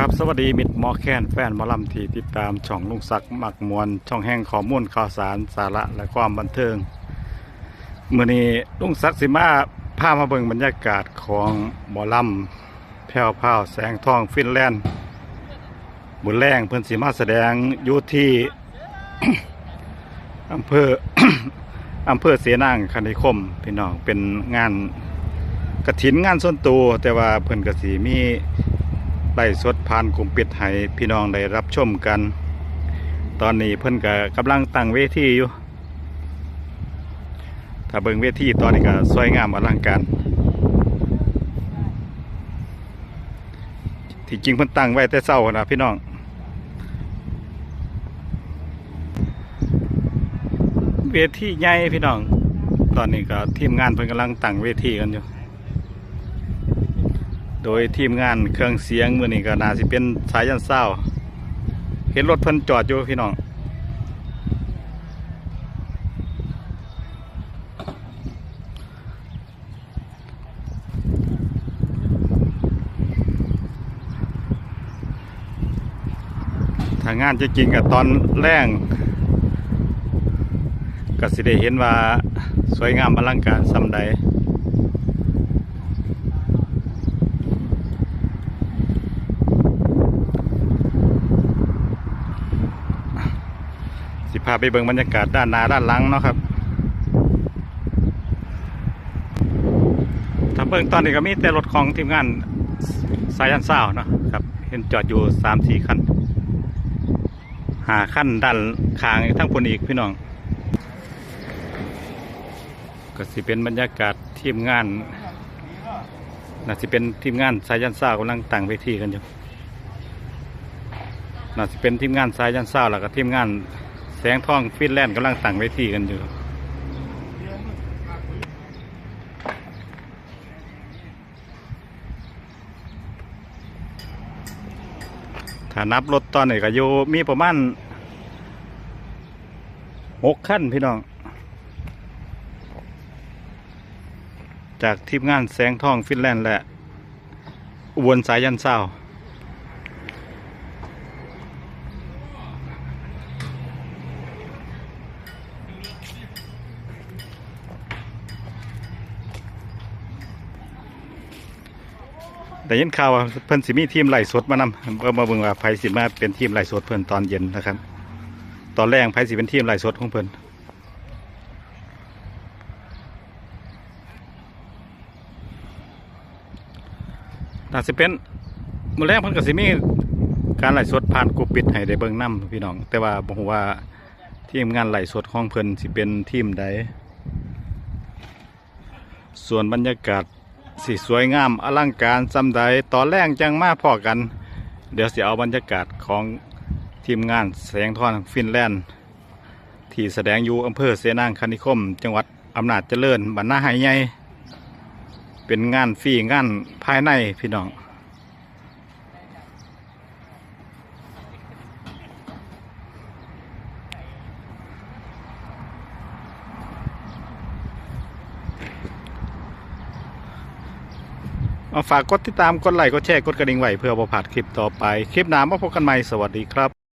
ครับสวัสดีมิตรมอแคนแฟนมอลำที่ติดตามช่องลุงศักดิ์หมักมวลช่องแห่งข้อมูลข่าวสารสาระและความบันเทิงเมื่อนี้ลุงศักดิ์สิมาพามาเบิ่งบรรยากาศของหมอลำแผ่วพาวแสงทองฟินแลนด์บุญแรงเพิ่อนสิมาแสดงอยู่ที่ อำเภอ อำเภอเสียนางคณิคมพี่น้องเป็นงานกระถินงานส่วนตัวแต่ว่าเพิ่อนกระสีมี ไล่สดผ่านกลุ่มปิดให้พี่น้องได้รับชมกัน ตอนนี้เพิ่นก็กำลังตั้งเวทีอยู่ ถ้าเบิ่งเวทีตอนนี้ก็สวยงามอลังการที่จริงเพิ่นตั้งไว้แต่เช้านะพี่น้องเวทีใหญ่พี่น้อง ตอนนี้ก็ทีมงานเพิ่นกำลังตั้งเวทีกันอยู่ โดยทีมงานเครื่องเสียงมือนี้ก็น่าสิเป็นสายยันเศร้า เห็นรถเพิ่นจอดอยู่พี่น้องทางงานจะจริงกับตอนแรงก็สิได้เห็นว่าสวยงามอลังการสำใด สิพาไปเบิ่งบรรยากาศด้านหน้าด้านหลังเนาะครับ ถ้าเบิ่งตอนนี้ก็มีแต่รถของทีมงานสายันเศร้าเนาะครับ เห็นจอดอยู่สามสี่คันหาขั้นด้านคางทั้งพนอีกพี่น้อง ก็สิเป็นบรรยากาศทีมงานน่าสิเป็นทีมงานสายันเศร้ากำลังตั้งเวทีกันอยู่น่าจะเป็นทีมงานสายยันเศร้าแล้วก็ทีมงาน แสงทองฟินแลนด์กำลังตั้งเวทีกันอยู่ ถ้านับรถตอนนี้ก็อยู่มีประมาณหกขั้นพี่น้อง จากทีมงานแสงทองฟินแลนด์และอุบลสายยันเศร้า แต่ยินข่าวว่าเพิ่นสิมีทีมไล่สดมานำเพิ่นมาเบิ่งว่าไผสิมาเป็นทีมไล่สดเพิ่นตอนเย็นนะครับ ตอนแรกไผสิเป็นทีมไล่สดของเพิ่นน่าสิเป็นมื้อแรกเพิ่นก็สิมีการไล่สดผ่านกลุ่มปิดให้ได้เบิ่งนํพี่น้อง แต่ว่าบ่ฮู้ว่าทีมงานไล่สดของเพิ่นสิเป็นทีมใดส่วนบรรยากาศ สีสวยงามอลังการซำใดตอนแรกจังมาพอกัน เดี๋ยวสิเอาบรรยากาศของทีมงานแสงทอนฟินแลนด์ ที่แสดงอยู่อำเภอเสนางคณิคม จังหวัดอำนาจเจริญบ้าหาไหใหญ่เป็นงานฟรีงานภายในพี่น้อง ฝากกดติดตามกดไลค์กดแชร์กดกระดิ่งไว้เพื่อบ่พลาดคลิปต่อไป คลิปหน้ามาพบกันใหม่สวัสดีครับ